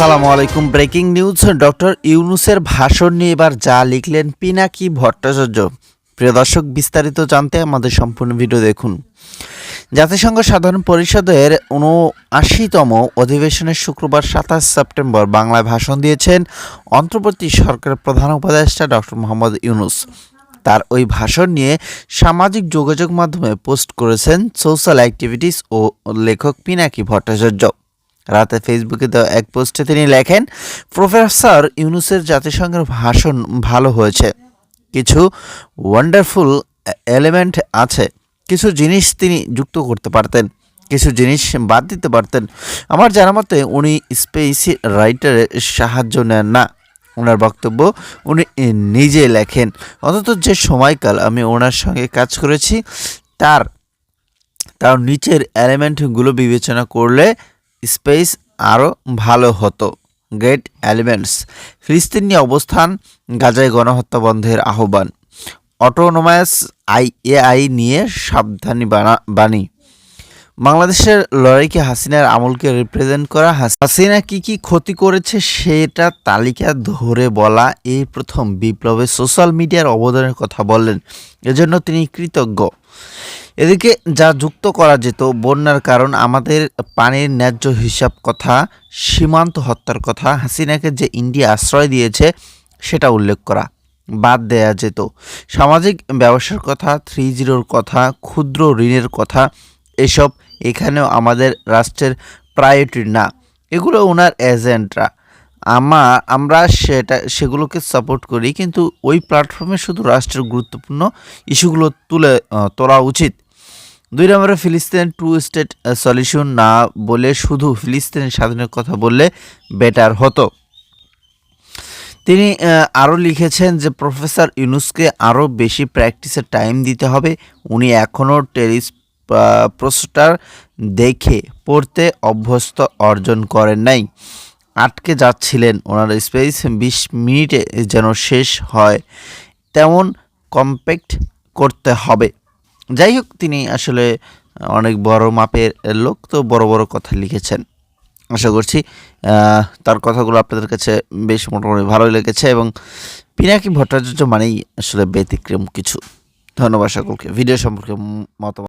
সালামু আলাইকুম। Breaking news, doctor ইউনুসের ভাষণ নিয়ে এবার যা লিখলেন পিনাকি ভট্টাচার্য। প্রিয় দর্শক, বিস্তারিত জানতে আমাদের সম্পূর্ণ ভিডিও দেখুন। জাতিসংঘ সাধারণ পরিষদের উনআশিতম অধিবেশনের শুক্রবার সাতাশ সেপ্টেম্বর বাংলায় ভাষণ দিয়েছেন অন্তর্বর্তী সরকারের প্রধান উপদেষ্টা ডক্টর মোহাম্মদ ইউনুস। তার ওই ভাষণ নিয়ে সামাজিক যোগাযোগ মাধ্যমে পোস্ট করেছেন সোশ্যাল অ্যাক্টিভিটিস ও লেখক পিনাকি ভট্টাচার্য। রাতে ফেসবুকে দেওয়া এক পোস্টে তিনি লেখেন প্রফেসর ইউনুসের জাতিসংঘের ভাষণ ভালো হয়েছে। কিছু ওয়ান্ডারফুল এলিমেন্ট আছে। কিছু জিনিস তিনি যুক্ত করতে পারতেন। কিছু জিনিস বাদ দিতে পারতেন। আমার জানা মতে উনি স্পেস রাইটারের সাহায্য নেন না। ওনার বক্তব্য উনি নিজে লেখেন। অন্তত যে সময়কাল আমি ওনার সঙ্গে কাজ করেছি, তার তার নিচের এলিমেন্টগুলো বিবেচনা করলে স্পেস আরও ভালো হতো। গ্রেট এলিমেন্টস ফিলিস্তিন অবস্থান, গাজায় গণহত্যা বন্ধের আহ্বান। অটোনোমাস আই নিয়ে সাবধানী বাণী। বাংলাদেশের লড়াইকে হাসিনার আমলকে রিপ্রেজেন্ট করা হাসিনা কি কি ক্ষতি করেছে সেটা তালিকা ধরে বলা এই প্রথম বিপ্লবে সোশ্যাল মিডিয়ার অবদানের কথা বললেন। এজন্য তিনি কৃতজ্ঞ। এদিকে যা যুক্ত করা যেত বন্যার কারণ, আমাদের পানির ন্যায্য হিসাব কথা, সীমান্ত হত্যার কথা, হাসিনাকে যে ইন্ডিয়া আশ্রয় দিয়েছে, সেটা উল্লেখ করা বাদ দেয়া যেত। সামাজিক ব্যবসার কথা, থ্রি জিরোর কথা, ক্ষুদ্র ঋণের কথা, এসব এখানেও আমাদের রাষ্ট্রের প্রায়োরিটি না। এগুলো ওনার এজেন্টরা আমা, আমরা সেটা, সেগুলোকে সাপোর্ট করি, কিন্তু ওই প্ল্যাটফর্মে শুধু রাষ্ট্রের গুরুত্বপূর্ণ ইস্যুগুলো তুলে তোলা উচিত। দুই নম্বরে ফিলিস্তিন টু স্টেট সলিউশন না বলে শুধু ফিলিস্তিনের স্বাধীনের কথা বললে বেটার হতো। তিনি আরও লিখেছেন যে প্রফেসর ইউনুসকে আরও বেশি প্র্যাকটিসের টাইম দিতে হবে। উনি এখনও টেরিস প্রস্টার দেখে পড়তে অভ্যস্ত অর্জন করেন নাই। আটকে যাচ্ছিলেন ওনার স্পেস, বিশ মিনিটে যেন শেষ হয়। তেমন কম্প্যাক্ট করতে হবে। যাই হোক, তিনি আসলে অনেক বড় মাপের লোক, তো বড় বড় কথা লিখেছেন। আশা করছি তার কথাগুলো আপনাদের কাছে বেশ মোটামুটি ভালোই লেগেছে এবং পিনাকি ভট্টাচার্য মানেই আসলে ব্যতিক্রম কিছু। ধন্যবাদ সকলকে। ভিডিও সম্পর্কে মতামত